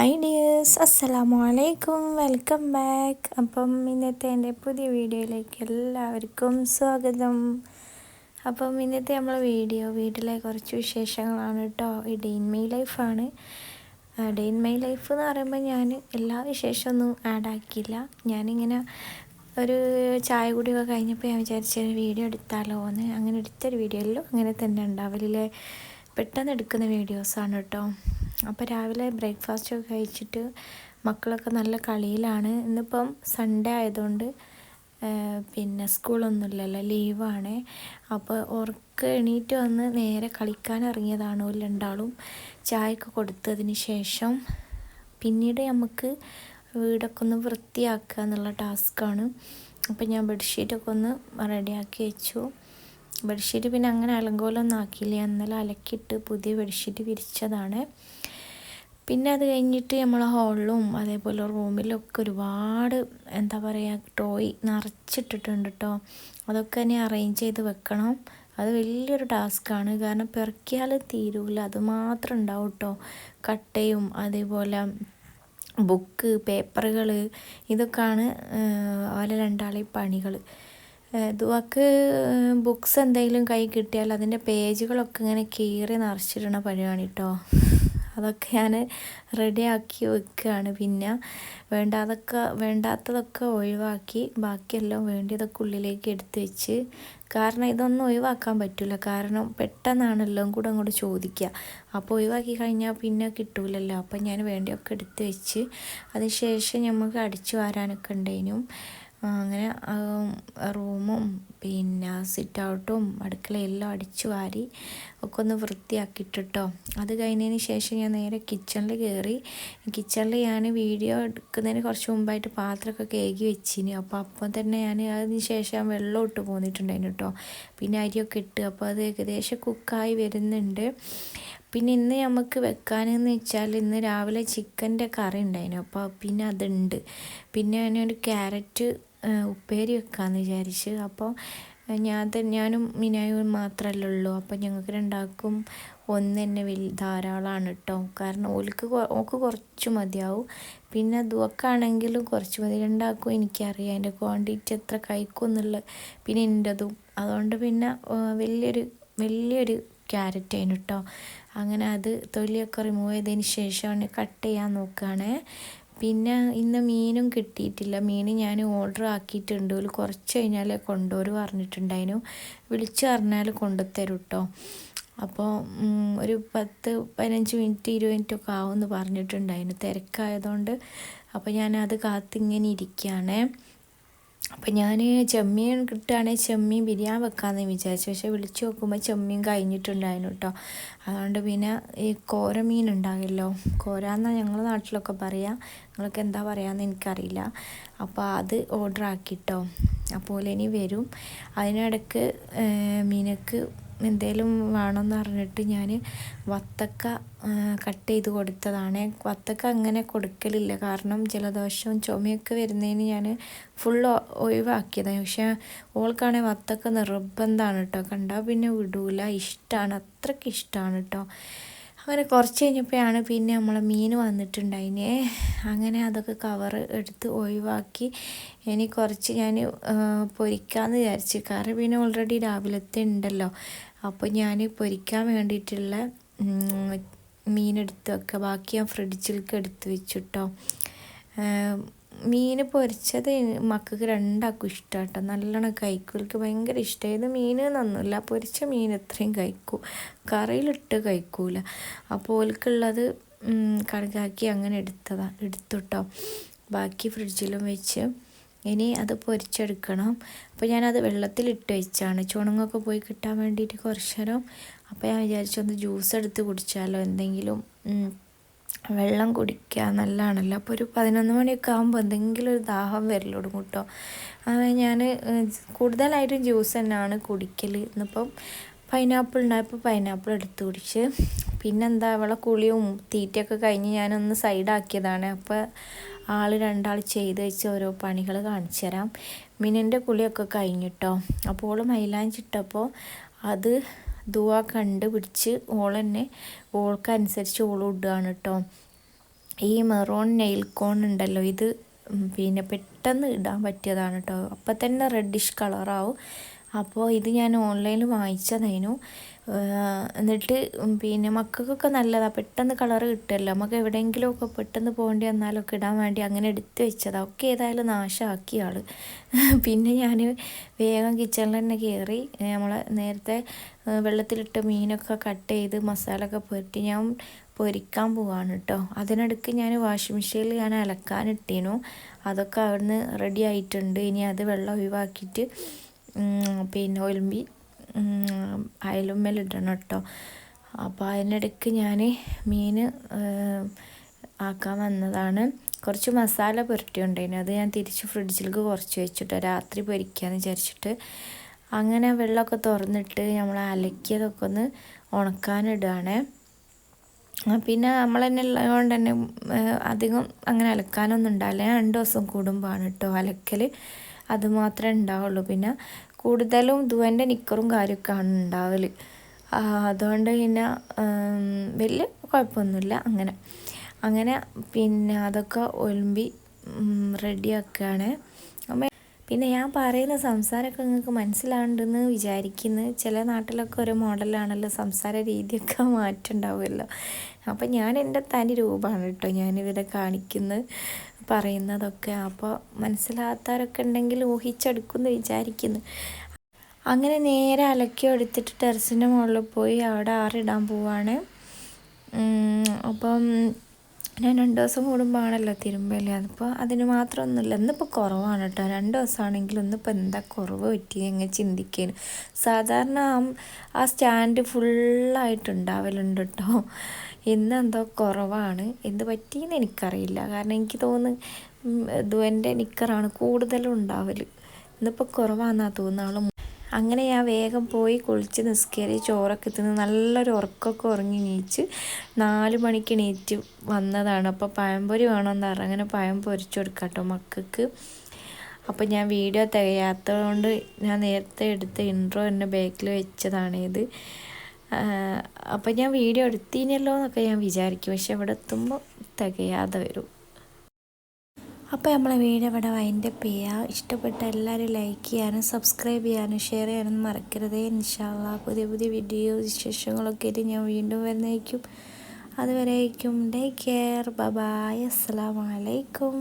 Hi dears അസ്സലാമു അലൈക്കും welcome back അപ്പം ഇന്നത്തെ എന്റെ പുതിയ വീഡിയോയിലേക്ക് എല്ലാവർക്കും സ്വാഗതം. അപ്പം ഇന്നത്തെ നമ്മളെ വീഡിയോ വീട്ടിലെ കുറച്ച് വിശേഷങ്ങളാണ് കേട്ടോ ഈ ഡെയിൻ മൈ ലൈഫാണ് ഡെയിൻ മൈ ലൈഫ് എന്ന് പറയുമ്പോൾ ഞാൻ എല്ലാ വിശേഷമൊന്നും ആഡാക്കിയില്ല ഞാനിങ്ങനെ ഒരു ചായ കുടിയൊക്കെ കഴിഞ്ഞപ്പോൾ ഞാൻ വിചാരിച്ച വീഡിയോ എടുത്താലോ എന്ന്. അങ്ങനെ എടുത്തൊരു വീഡിയോയിലും അങ്ങനെ തന്നെ ഉണ്ടാവലില്ലേ? പെട്ടെന്ന് എടുക്കുന്ന വീഡിയോസാണ് കേട്ടോ അപ്പോൾ രാവിലെ ബ്രേക്ക്ഫാസ്റ്റ് ഒക്കെ കഴിച്ചിട്ട് മക്കളൊക്കെ നല്ല കളിയിലാണ്. ഇന്നിപ്പം സൺഡേ ആയതുകൊണ്ട് പിന്നെ സ്കൂളൊന്നുമില്ലല്ലോ ലീവാണ്. അപ്പോൾ ഉറക്ക എണീറ്റ് വന്ന് നേരെ കളിക്കാൻ ഇറങ്ങിയതാണ് രണ്ടാളും. ചായയൊക്കെ കൊടുത്തതിന് ശേഷം പിന്നീട് നമുക്ക് വീടൊക്കെ ഒന്ന് വൃത്തിയാക്കുക എന്നുള്ള ടാസ്ക്കാണ് അപ്പോൾ ഞാൻ ബെഡ്ഷീറ്റൊക്കെ ഒന്ന് റെഡിയാക്കി വെച്ചു. ബെഡ്ഷീറ്റ് പിന്നെ അങ്ങനെ അലങ്കോലൊന്നും ആക്കിയില്ല. ഇന്നലെ അലക്കിയിട്ട് പുതിയ ബെഡ്ഷീറ്റ് വിരിച്ചതാണ്. പിന്നെ അത് കഴിഞ്ഞിട്ട് നമ്മൾ ഹോളിലും അതേപോലെ റൂമിലൊക്കെ ഒരുപാട് എന്താ പറയുക ടോയ് നിറച്ചിട്ടിട്ടുണ്ട് കേട്ടോ അതൊക്കെ ഇനി അറേഞ്ച് ചെയ്ത് വെക്കണം. അത് വലിയൊരു ടാസ്ക്കാണ് കാരണം പെറുക്കിയാൽ തീരൂല. അത് മാത്രം ഉണ്ടാവും കേട്ടോ കട്ടയും അതേപോലെ ബുക്ക് പേപ്പറുകൾ ഇതൊക്കെയാണ് അവരെ രണ്ടാളെ പണികൾ ദുവാക്ക് ബുക്സ് എന്തെങ്കിലും കൈ കിട്ടിയാൽ അതിന്റെ പേജുകളൊക്കെ ഇങ്ങനെ കീറി നിറച്ചിടണ പരിപാടി കേട്ടോ അതൊക്കെ ഞാൻ റെഡിയാക്കി വെക്കുകയാണ്. പിന്നെ വേണ്ടാതൊക്കെ വേണ്ടാത്തതൊക്കെ ഒഴിവാക്കി ബാക്കിയെല്ലാം വേണ്ടിയതൊക്കെ ഉള്ളിലേക്ക് എടുത്ത് വെച്ച്. കാരണം ഇതൊന്നും ഒഴിവാക്കാൻ പറ്റില്ല കാരണം പെട്ടെന്നാണ് എല്ലാം കൂടെ അങ്ങോട്ട് ചോദിക്കുക. അപ്പോൾ ഒഴിവാക്കി കഴിഞ്ഞാൽ പിന്നെ കിട്ടൂലല്ലോ. അപ്പം ഞാൻ വേണ്ടിയൊക്കെ എടുത്ത് വെച്ച്. അതിനുശേഷം നമുക്ക് അടിച്ചു വാരാനൊക്കെ ഉണ്ടേനും. അങ്ങനെ റൂമും പിന്നെ സിറ്റ് ഔട്ടും അടുക്കളയെല്ലാം അടിച്ചു വാരി ഒക്കെ ഒന്ന് വൃത്തിയാക്കിയിട്ടോ അത് കഴിഞ്ഞതിന് ശേഷം ഞാൻ നേരെ കിച്ചണിൽ കയറി കിച്ചണിൽ ഞാൻ വീഡിയോ എടുക്കുന്നതിന് കുറച്ച് മുമ്പായിട്ട് പാത്രമൊക്കെ കേകി വെച്ചിന്. അപ്പോൾ അപ്പം തന്നെ ഞാൻ അതിന് ശേഷം വെള്ളം ഇട്ട് പോന്നിട്ടുണ്ടായിരുന്നു കേട്ടോ പിന്നെ അരിയൊക്കെ ഇട്ട്. അപ്പോൾ അത് ഏകദേശം കുക്കായി വരുന്നുണ്ട്. പിന്നെ ഇന്ന് നമുക്ക് വെക്കാനെന്ന് വെച്ചാൽ ഇന്ന് രാവിലെ ചിക്കന്റെ കറി ഉണ്ടായിരുന്നു അപ്പോൾ പിന്നെ അതുണ്ട്. പിന്നെ ഞാനൊരു ക്യാരറ്റ് ഉപ്പേരി വെക്കാമെന്ന് വിചാരിച്ച്. അപ്പോൾ ഞാൻ ഞാനും മിനായും മാത്രമല്ലേ ഉള്ളൂ അപ്പോൾ ഞങ്ങൾക്ക് രണ്ടാൾക്കും ഒന്ന് തന്നെ വലിയ ധാരാളമാണ് കേട്ടോ കാരണം ഓൾക്ക് ഓക്ക് കുറച്ച് മതിയാവും. പിന്നെ ദുവക്കാണെങ്കിലും കുറച്ച് മതി. രണ്ടാൾക്കും എനിക്കറിയാം അതിന്റെ ക്വാണ്ടിറ്റി എത്ര കഴിക്കും എന്നുള്ള പിന്നെ എന്റെതും അതുകൊണ്ട് പിന്നെ വലിയൊരു വലിയൊരു ക്യാരറ്റ് ആയിരുന്നു കേട്ടോ അങ്ങനെ അത് തൊലിയൊക്കെ റിമൂവ് ചെയ്തതിന് ശേഷമാണ് കട്ട് ചെയ്യാൻ നോക്കുകയാണ് പിന്നെ ഇന്ന് മീനും കിട്ടിയിട്ടില്ല. മീൻ ഞാൻ ഓർഡർ ആക്കിയിട്ടുണ്ട്. ഒരു കുറച്ച് കഴിഞ്ഞാലേ കൊണ്ടുവരും പറഞ്ഞിട്ടുണ്ടായിരുന്നു. വിളിച്ചു പറഞ്ഞാൽ കൊണ്ടുത്തരും കേട്ടോ അപ്പോൾ ഒരു പത്ത് പതിനഞ്ച് മിനിറ്റ് ഇരുപത് മിനിറ്റ് ഒക്കെ ആവുമെന്ന് പറഞ്ഞിട്ടുണ്ടായിരുന്നു. തിരക്കായതുകൊണ്ട്. അപ്പോൾ ഞാൻ അത് കാത്തിങ്ങനെ ഇരിക്കുകയാണ്. അപ്പം ഞാൻ ചെമ്മീൻ കിട്ടുകയാണെങ്കിൽ ചെമ്മീൻ ബിരിയാണി വെക്കാമെന്ന് വിചാരിച്ചു. പക്ഷേ വിളിച്ചു നോക്കുമ്പോൾ ചെമ്മീൻ കഴിഞ്ഞിട്ടുണ്ടായിരുന്നു കേട്ടോ അതുകൊണ്ട് പിന്നെ ഈ കോര മീൻ ഉണ്ടാകില്ലോ. കോര എന്നാൽ ഞങ്ങളുടെ നാട്ടിലൊക്കെ പറയാം. നിങ്ങൾക്ക് എന്താ പറയാമെന്ന് എനിക്കറിയില്ല. അപ്പോൾ അത് ഓർഡർ ആക്കിട്ടോ അപ്പോൾ ഇനി വരും. അതിനിടയ്ക്ക് മീനക്ക് എന്തേലും വേണമെന്ന് പറഞ്ഞിട്ട് ഞാൻ വത്തക്ക കട്ട് ചെയ്ത് കൊടുത്തതാണ്. വത്തക്ക അങ്ങനെ കൊടുക്കലില്ല. കാരണം ജലദോഷവും ചുമയൊക്കെ വരുന്നതിന് ഞാൻ ഫുൾ ഒഴിവാക്കിയതാണ് പക്ഷേ ഓൾക്കാണെങ്കിൽ വത്തക്ക നിർബന്ധമാണ് കേട്ടോ കണ്ടാൽ പിന്നെ വിടൂല. ഇഷ്ടമാണ് അത്രയ്ക്ക് ഇഷ്ടമാണ് കേട്ടോ അങ്ങനെ കുറച്ച് കഴിഞ്ഞപ്പോഴാണ് പിന്നെ നമ്മളെ മീൻ വന്നിട്ടുണ്ടായിനെ. അങ്ങനെ അതൊക്കെ കവർ എടുത്ത് ഒഴിവാക്കി. ഇനി കുറച്ച് ഞാൻ പൊരിക്കാമെന്ന് വിചാരിച്ച്. കാരണം പിന്നെ ഓൾറെഡി രാവിലത്തെ ഉണ്ടല്ലോ. അപ്പോൾ ഞാൻ പൊരിക്കാൻ വേണ്ടിയിട്ടുള്ള മീനെടുത്ത് വെക്കുക ബാക്കി ഞാൻ ഫ്രിഡ്ജിലേക്ക് എടുത്ത് വെച്ചിട്ടോ. മീൻ പൊരിച്ചത് മക്കൾക്ക് രണ്ടാൾക്കും ഇഷ്ടം കേട്ടോ നല്ലോണം കഴിക്കും. എനിക്ക് ഭയങ്കര ഇഷ്ടമായത് മീൻ നന്നില്ല പൊരിച്ച മീൻ എത്രയും കഴിക്കും. കറിയിലിട്ട് കഴിക്കൂല. അപ്പോൾ ഓൽക്കുള്ളത് കണക്കാക്കി അങ്ങനെ എടുത്തതാണ് എടുത്തുട്ടോ. ബാക്കി ഫ്രിഡ്ജിലും വെച്ച്. ഇനി അത് പൊരിച്ചെടുക്കണം. അപ്പോൾ ഞാനത് വെള്ളത്തിലിട്ട് വെച്ചാണ്. ചുണങ്ങൊക്കെ പോയി കിട്ടാൻ വേണ്ടിയിട്ട് കുറച്ച് നേരം അപ്പോൾ ഞാൻ വിചാരിച്ചൊന്ന് ജ്യൂസ് എടുത്ത് കുടിച്ചാലോ എന്തെങ്കിലും. വെള്ളം കുടിക്കുക നല്ലതാണല്ലോ. അപ്പോൾ ഒരു പതിനൊന്ന് മണിയൊക്കെ ആകുമ്പോൾ എന്തെങ്കിലും ഒരു ദാഹം വരലോടും കൂട്ടോ. ഞാൻ കൂടുതലായിട്ടും ജ്യൂസ് തന്നെയാണ് കുടിക്കൽ ഇന്നിപ്പം പൈനാപ്പിൾ ഉണ്ടായപ്പോൾ പൈനാപ്പിൾ എടുത്ത് കുടിച്ച്. പിന്നെന്താ അവളെ കുളിയും തീറ്റയൊക്കെ കഴിഞ്ഞ് ഞാനൊന്ന് സൈഡാക്കിയതാണ്. അപ്പോൾ ആൾ രണ്ടാൾ ചെയ്ത് വെച്ച് ഓരോ പണികൾ കാണിച്ചു തരാം. മിനിന്റെ കുളിയൊക്കെ കഴിഞ്ഞിട്ടോ? അപ്പോൾ ഓൾ മൈലാഞ്ചിട്ടപ്പോൾ അത് ദുവ കണ്ടുപിടിച്ച് ഓൾ തന്നെ ഓൾക്കനുസരിച്ച് ഓൾ ഇടുകയാണ് കേട്ടോ ഈ മെറോൺ നെയിൽ കോൺ ഉണ്ടല്ലോ ഇത് പിന്നെ പെട്ടെന്ന് ഇടാൻ പറ്റിയതാണ് കേട്ടോ അപ്പം തന്നെ റെഡിഷ് കളറാവും അപ്പോൾ ഇത് ഞാൻ ഓൺലൈനിൽ വാങ്ങിച്ചതായിരുന്നു. എന്നിട്ട് പിന്നെ മക്കൾക്കൊക്കെ നല്ലതാണ് പെട്ടെന്ന് കളർ കിട്ടുമല്ലോ. നമുക്ക് എവിടെയെങ്കിലുമൊക്കെ പെട്ടെന്ന് പോകേണ്ടി വന്നാലൊക്കെ ഇടാൻ വേണ്ടി അങ്ങനെ എടുത്ത് വെച്ചതാണ് ഒക്കെ ഏതായാലും നാശമാക്കിയ ആൾ പിന്നെ ഞാൻ വേഗം കിച്ചണിൽ തന്നെ കയറി നമ്മളെ നേരത്തെ വെള്ളത്തിലിട്ട് മീനൊക്കെ കട്ട് ചെയ്ത് മസാല ഒക്കെ പുരട്ടി ഞാൻ പൊരിക്കാൻ പോവാണ് കേട്ടോ അതിനിടയ്ക്ക് ഞാൻ വാഷിംഗ് മെഷീനിൽ ഞാൻ അലക്കാനിട്ടീനു. അതൊക്കെ അവിടുന്ന് റെഡി ആയിട്ടുണ്ട്. ഇനി അത് വെള്ളം ഒഴിവാക്കിയിട്ട് പിന്നെ ഒലുമ്പി മേലിടണം കേട്ടോ അപ്പോൾ അതിനിടയ്ക്ക് ഞാൻ മീൻ ആക്കാൻ വന്നതാണ്. കുറച്ച് മസാല പുരട്ടിയുണ്ടായിന്. അത് ഞാൻ തിരിച്ച് ഫ്രിഡ്ജിലേക്ക് കുറച്ച് വെച്ചിട്ട് രാത്രി പൊരിക്കാന്ന് വിചാരിച്ചിട്ട്. അങ്ങനെ വെള്ളമൊക്കെ തുറന്നിട്ട് നമ്മൾ അലക്കിയതൊക്കെ ഒന്ന് ഉണക്കാനിടുകയാണ് പിന്നെ നമ്മൾ തന്നെ ഉള്ളതുകൊണ്ട് തന്നെ അധികം അങ്ങനെ അലക്കാനൊന്നും ഉണ്ടാവില്ല. രണ്ട് ദിവസം കൂടുമ്പോഴാണ് കേട്ടോ അലക്കൽ അത് മാത്രമേ ഉണ്ടാവുള്ളൂ. പിന്നെ കൂടുതലും ദുവന്റെ നിക്കറും കാര്യമൊക്കെയാണ് ഉണ്ടാവൽ അതുകൊണ്ട് പിന്നെ വലിയ കുഴപ്പമൊന്നുമില്ല അങ്ങനെ. അങ്ങനെ പിന്നെ അതൊക്കെ ഒലുമ്പി റെഡിയാക്കുകയാണ്. പിന്നെ ഞാൻ പറയുന്ന സംസാരമൊക്കെ നിങ്ങൾക്ക് മനസ്സിലാണ്ടെന്ന് വിചാരിക്കുന്നു. ചില നാട്ടിലൊക്കെ ഒരു മോഡലാണല്ലോ സംസാര രീതിയൊക്കെ മാറ്റുണ്ടാവുമല്ലോ അപ്പം ഞാൻ എന്റെ തനി രൂപമാണ് കേട്ടോ ഞാനിവിടെ കാണിക്കുന്നത്. പറയുന്നതൊക്കെ. അപ്പോൾ മനസ്സിലാകാത്തവരൊക്കെ ഉണ്ടെങ്കിൽ ഊഹിച്ചെടുക്കുമെന്ന് വിചാരിക്കുന്നു. അങ്ങനെ നേരെ അലക്കി എടുത്തിട്ട് ടെറസിന്റെ മുകളിൽ പോയി അവിടെ ആറിടാൻ പോവാണ്. അപ്പം ഞാൻ രണ്ട് ദിവസം കൂടുമ്പോൾ ആണല്ലോ തിരുമ്പൽ. അതിപ്പോൾ അതിന് മാത്രമൊന്നുമില്ല ഇന്നിപ്പോൾ കുറവാണ് കേട്ടോ. രണ്ട് ദിവസമാണെങ്കിൽ ഇന്നിപ്പോൾ എന്താ കുറവ് പറ്റി എങ്ങനെ ചിന്തിക്കാനും സാധാരണ ആ സ്റ്റാൻഡ് ഫുള്ളായിട്ടുണ്ടാവലുണ്ട് കേട്ടോ. ഇന്ന് എന്തോ കുറവാണ്. എന്ത് പറ്റിയെന്ന് എനിക്കറിയില്ല. കാരണം എനിക്ക് തോന്നുന്നു ഇതുവന്റെ നിക്കറാണ് കൂടുതലും ഉണ്ടാവൽ ഇന്നിപ്പോൾ കുറവാണെന്നാണ് തോന്നുന്നത് അങ്ങനെ ഞാൻ വേഗം പോയി കുളിച്ച് നിസ്കേറി ചോറൊക്കെ തിന്ന് നല്ലൊരു ഉറക്കമൊക്കെ ഉറങ്ങി നീച്ച് നാല് മണിക്ക് എണീറ്റ് വന്നതാണ്. അപ്പോൾ പഴംപൊരി വേണമെന്ന് പറഞ്ഞു. അങ്ങനെ പഴം പൊരിച്ചു കൊടുക്കാം കേട്ടോ മക്കൾക്ക്. അപ്പോൾ ഞാൻ വീഡിയോ തികയാത്തതുകൊണ്ട് ഞാൻ നേരത്തെ എടുത്ത ഇൻട്രോ എന്റെ ബാക്കിൽ വെച്ചതാണ് ഇത്. അപ്പോൾ ഞാൻ വീഡിയോ എടുത്തീനല്ലോ എന്നൊക്കെ ഞാൻ വിചാരിക്കും. പക്ഷെ അവിടെ എത്തുമ്പോൾ തികയാതെ വരും. അപ്പോൾ നമ്മളെ വീഡിയോ ഇവിടെ വൈൻഡപ്പ് ചെയ്യുക ഇഷ്ടപ്പെട്ട എല്ലാവരും ലൈക്ക് ചെയ്യാനും സബ്സ്ക്രൈബ് ചെയ്യാനും ഷെയർ ചെയ്യാനും മറക്കരുതേ. ഇൻഷാല്ല പുതിയ പുതിയ വീഡിയോ വിശേഷങ്ങളൊക്കെ ആയിട്ട് ഞാൻ വീണ്ടും വരുന്നേക്കും അതുവരേക്കും ടേക്ക് കെയർ ബബായ് അസ്സാം വലൈക്കും